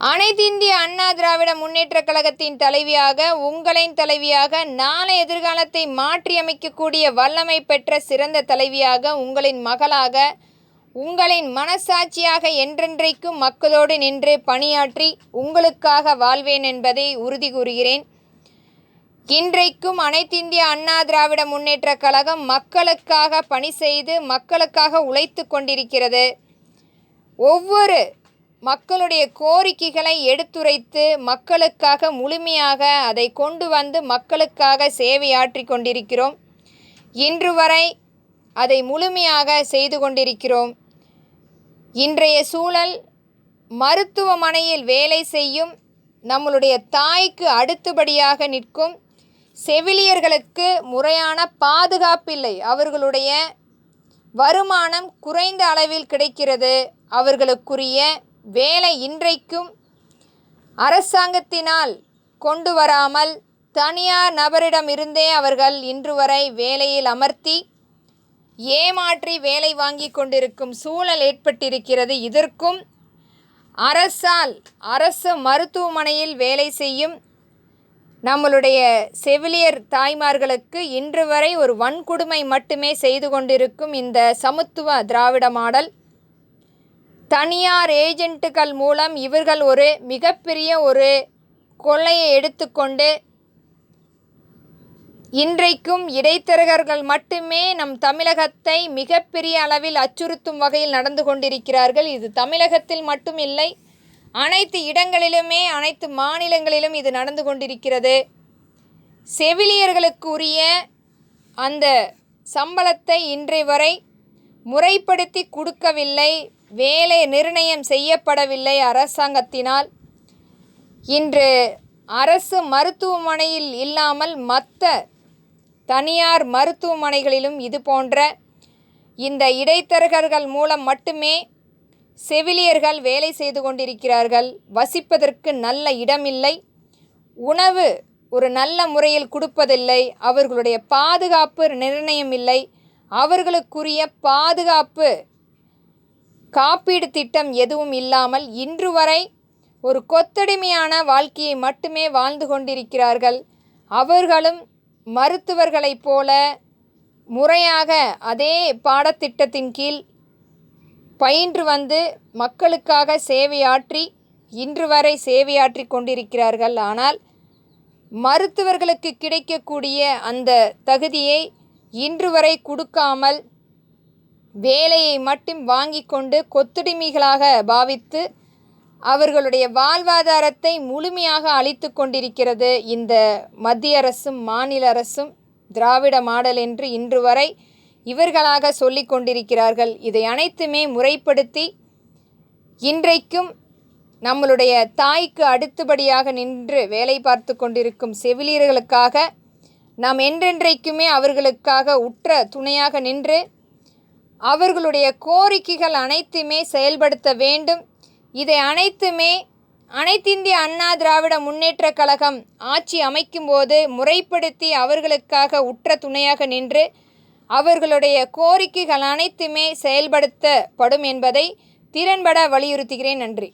அனைத்து இந்திய அண்ணா திராவிட முன்னேற்றக் கழகத்தின் தலைவியாக உங்களின் தலைவியாக நாளை எதிர்காலத்தை மாற்றியமைக்கக்கூடிய வல்லமை பெற்ற சிறந்த தலைவியாக உங்களின் மகளாக உங்களின் மனசாட்சியாக என்றென்றைக்கும் மக்களோடு நின்று பணியாற்றி உங்களுக்காக வாழ்வேன் என்பதை உறுதி கூறுகிறேன். இன்றைக்கும் அனைத்திந்திய அண்ணா திராவிட முன்னேற்றக் கழகம் மக்களுக்காக பணி செய்து மக்களுக்காக உழைத்து கொண்டிருக்கிறது. ஒவ்வொரு மக்களுடைய கோரிக்கைகளை எடுத்துரைத்து மக்களுக்காக முழுமையாக அதை கொண்டு வந்து மக்களுக்காக சேவையாற்றி கொண்டிருக்கிறோம். இன்று வரை அதை முழுமையாக செய்து கொண்டிருக்கிறோம். இன்றைய சூழல் மருத்துவமனையில் வேலை செய்யும் நம்மளுடைய தாய்க்கு அடுத்தபடியாக நிற்கும். செவிலியர்களுக்கு முறையான பாதுகாப்பில்லை அவர்களுடைய வருமானம் குறைந்த அளவில் கிடைக்கிறது. அவர்களுக்குரிய வேலை இன்றைக்கும் அரசாங்கத்தினால் கொண்டு வராமல் தனியார் நபரிடமிருந்தே அவர்கள் இன்று வரை வேலையில் அமர்த்தி ஏமாற்றி வேலை வாங்கி கொண்டிருக்கும் சூழல் ஏற்பட்டிருக்கிறது. இதற்கும் அரசால் அரசு மருத்துவமனையில் வேலை செய்யும் நம்மளுடைய செவிலியர் தாய்மார்களுக்கு இன்று வரை ஒரு வன்கொடுமை மட்டுமே செய்து கொண்டிருக்கும் இந்த சமத்துவ திராவிட மாடல். தனியார் ஏஜென்ட்டுகள் மூலம் இவர்கள் ஒரு மிகப்பெரிய ஒரு கொள்ளையை எடுத்துக்கொண்டு இன்றைக்கும் இடைத்தரகர்கள் மட்டுமே நம் தமிழகத்தை மிகப்பெரிய அளவில் அச்சுறுத்தும் வகையில் நடந்து கொண்டிருக்கிறார்கள். இது தமிழகத்தில் மட்டும் இல்லை அனைத்து இடங்களிலுமே அனைத்து மாநிலங்களிலும் இது நடந்து கொண்டிருக்கிறது. செவிலியர்களுக்கு உரிய அந்த சம்பளத்தை இன்றை வரை முறைப்படுத்தி கொடுக்கவில்லை. வேலை நிர்ணயம் செய்யப்படவில்லை அரசாங்கத்தினால். இன்று அரசு மருத்துவமனையில் இல்லாமல் மற்ற தனியார் மருத்துவமனைகளிலும் இது போன்ற இந்த இடைத்தரகர்கள் மூலம் மட்டுமே செவிலியர்கள் வேலை செய்து கொண்டிருக்கிறார்கள். வசிப்பதற்கு நல்ல இடமில்லை. உணவு ஒரு நல்ல முறையில் கொடுப்பதில்லை. அவர்களுடைய பாதுகாப்பு நிர்ணயம் இல்லை அவர்களுக்குரிய பாதுகாப்பு காப்பீடு திட்டம் எதுவும் இல்லாமல் இன்று வரை ஒரு கொத்தடிமையான வாழ்க்கையை மட்டுமே வாழ்ந்து கொண்டிருக்கிறார்கள். அவர்களும் மருத்துவர்களைப் போல முறையாக அதே பாடத்திட்டத்தின் கீழ் பயின்று வந்து மக்களுக்காக சேவையாற்றி இன்று வரை சேவையாற்றி கொண்டிருக்கிறார்கள். ஆனால் மருத்துவர்களுக்கு கிடைக்கக்கூடிய அந்த தகுதியை இன்று வரை கொடுக்காமல் வேலையை மட்டும் வாங்கி கொண்டு கொத்துடிமைகளாக பாவித்து அவர்களுடைய வாழ்வாதாரத்தை முழுமையாக அழித்து கொண்டிருக்கிறது இந்த மத்திய அரசும் மாநில அரசும் திராவிட மாடல் என்று இன்று வரை இவர்களாக சொல்லி கொண்டிருக்கிறார்கள். இதை அனைத்துமே முறைப்படுத்தி இன்றைக்கும் நம்மளுடைய தாய்க்கு அடுத்தபடியாக நின்று வேலை பார்த்து கொண்டிருக்கும் செவிலியர்களுக்காக நாம் என்றென்றைக்குமே அவர்களுக்காக உற்ற துணையாக நின்று அவர்களுடைய கோரிக்கைகள் அனைத்துமே செயல்படுத்த வேண்டும். இதை அனைத்துமே அனைத்திந்திய அண்ணா திராவிட முன்னேற்ற கழகம் ஆட்சி அமைக்கும்போது முறைப்படுத்தி அவர்களுக்காக உற்ற துணையாக நின்று அவர்களுடைய கோரிக்கைகள் அனைத்துமே செயல்படுத்தப்படும் என்பதை திறன்பட வலியுறுத்துகிறேன். நன்றி.